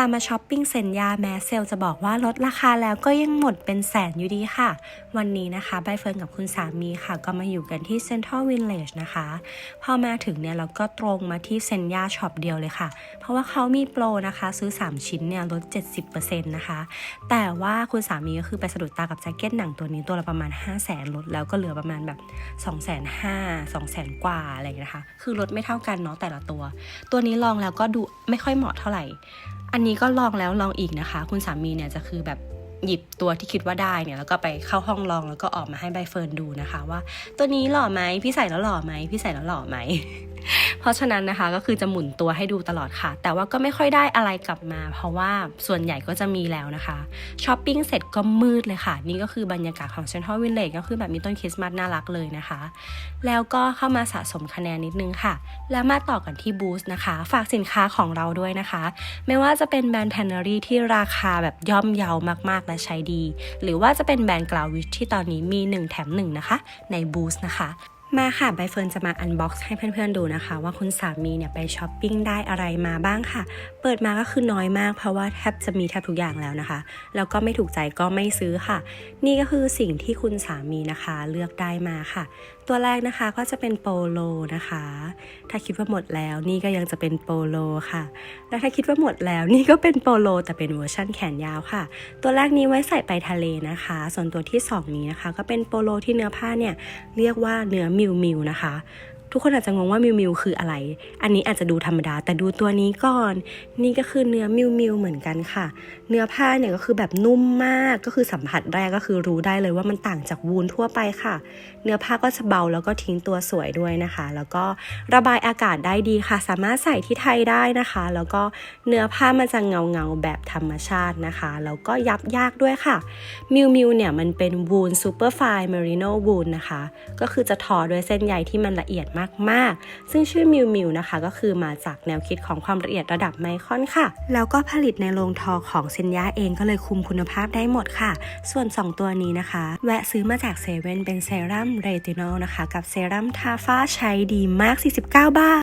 ามาช้อปปิ้งเซนยาแม้เซลจะบอกว่าลดราคาแล้วก็ยังหมดเป็นแสนอยู่ดีค่ะ วันนี้นะคะใบเฟิร์นกับคุณสามีค่ะ ก็มาอยู่กันที่เซ็นทรัลวินเลจนะคะ พอมาถึงเนี่ยเราก็ตรงมาที่เซนยาช็อปเดียวเลยค่ะ เพราะว่าเขามีโปรนะคะ ซื้อ 3 ชิ้นเนี่ยลด 70%นะคะ แต่ว่าคุณสามีก็คือไปสะดุดตากับแจ็คเก็ตหนังตัวนี้ตัวละประมาณ 5 0 0แสนลดแล้วก็เหลือประมาณแบบ 2 5 0 0 0 0 0 0 0 กว่าอะไรอย่างเงี้ยนะคะ คือลดไม่เท่ากันเนาะแต่ละตัว ตัวนี้ลองแล้วก็ดูไม่ค่อยเหมาะเท่าไหร่ อันนี้ก็ลองแล้วลองอีกนะคะ คุณสามีเนี่ยจะคือแบบหยิบตัวที่คิดว่าได้เนี่ยแล้วก็ไปเข้าห้องลองแล้วก็ออกมาให้ใบเฟิร์นดูนะคะ ว่า ตัวนี้หล่อไหมพี่ใส่แล้วหล่อไหมพี่ใส่แล้วหล่อไหม เพราะฉะนั้นนะคะก็คือจะหมุนตัวให้ดูตลอดค่ะ แต่ว่าก็ไม่ค่อยได้อะไรกลับมา เพราะว่าส่วนใหญ่ก็จะมีแล้วนะคะช้อปปิ้งเสร็จก็มืดเลยค่ะ นี่ก็คือบรรยากาศของเซนทรัลวิลเลจก็คือแบบมีต้นคริสต์มาสน่ารักเลยนะคะ แล้วก็เข้ามาสะสมคะแนนนิดนึงค่ะ แล้วมาต่อกันที่บูสต์นะคะ ฝากสินค้าของเราด้วยนะคะ ไม่ว่าจะเป็นแบรนด์แพนเนอรี่ที่ราคาแบบย่อมเยาวมากๆและใช้ดี หรือว่าจะเป็นแบรนด์กลาวิชที่ตอนนี้มี 1 แถม 1 นะคะ ในบูสต์นะคะ มาค่ะใบเฟิร์นจะมาอันบ็อกซ์ให้เพื่อนๆดูนะคะ ว่าคุณสามีเนี่ยไปช้อปปิ้งได้อะไรมาบ้างค่ะ เปิดมาก็คือน้อยมาก เพราะว่าแทบจะมีแทบทุกอย่างแล้วนะคะ แล้วก็ไม่ถูกใจก็ไม่ซื้อค่ะ นี่ก็คือสิ่งที่คุณสามีนะคะเลือกได้มาค่ะ ตัวแรกนะคะก็จะเป็นโปโลนะคะ ถ้าคิดว่าหมดแล้วนี่ก็ยังจะเป็นโปโลค่ะ และถ้าคิดว่าหมดแล้วนี่ก็เป็นโปโลแต่เป็นเวอร์ชั่นแขนยาวค่ะ ตัวแรกนี้ไว้ใส่ไปทะเลนะคะ ส่วนตัวที่ 2 นี้นะคะ ก็เป็นโปโลที่เนื้อผ้าเนี่ยเรียกว่าเนื้อมิิวมิวนะคะ ทุกคนอาจจะงงว่ามิวมิวคืออะไร อันนี้อาจจะดูธรรมดา แต่ดูตัวนี้ก่อน นี่ก็คือเนื้อมิวมิวเหมือนกันค่ะ เนื้อผ้าเนี่ยก็คือแบบนุ่มมาก ก็คือสัมผัสแรกก็คือรู้ได้เลยว่ามันต่างจากวูนทั่วไปค่ะ เนื้อผ้าก็จะเบาแล้วก็ทิ้งตัวสวยด้วยนะคะ แล้วก็ระบายอากาศได้ดีค่ะ สามารถใส่ที่ไทยได้นะคะ แล้วก็เนื้อผ้ามันจะเงาเงาแบบธรรมชาตินะคะ แล้วก็ยับยากด้วยค่ะ มิวมิวเนี่ยมันเป็นวูนซูเปอร์ไฟเมริโนวูนนะคะ ก็คือจะทอด้วยเส้นใยที่มันละเอียดมากๆ ซึ่งชื่อมิวมิวนะคะก็คือมาจากแนวคิดของความละเอียดระดับไมครอนค่ะ แล้วก็ผลิตในโรงทอของเซนยาเองก็เลยคุมคุณภาพได้หมดค่ะ ส่วน 2 ตัวนี้นะคะ แวะซื้อมาจากเซเว่นเป็นเซรั่มเรตินอลนะคะ กับเซรั่มทาฟ้าใช้ดีมาก 49 บาท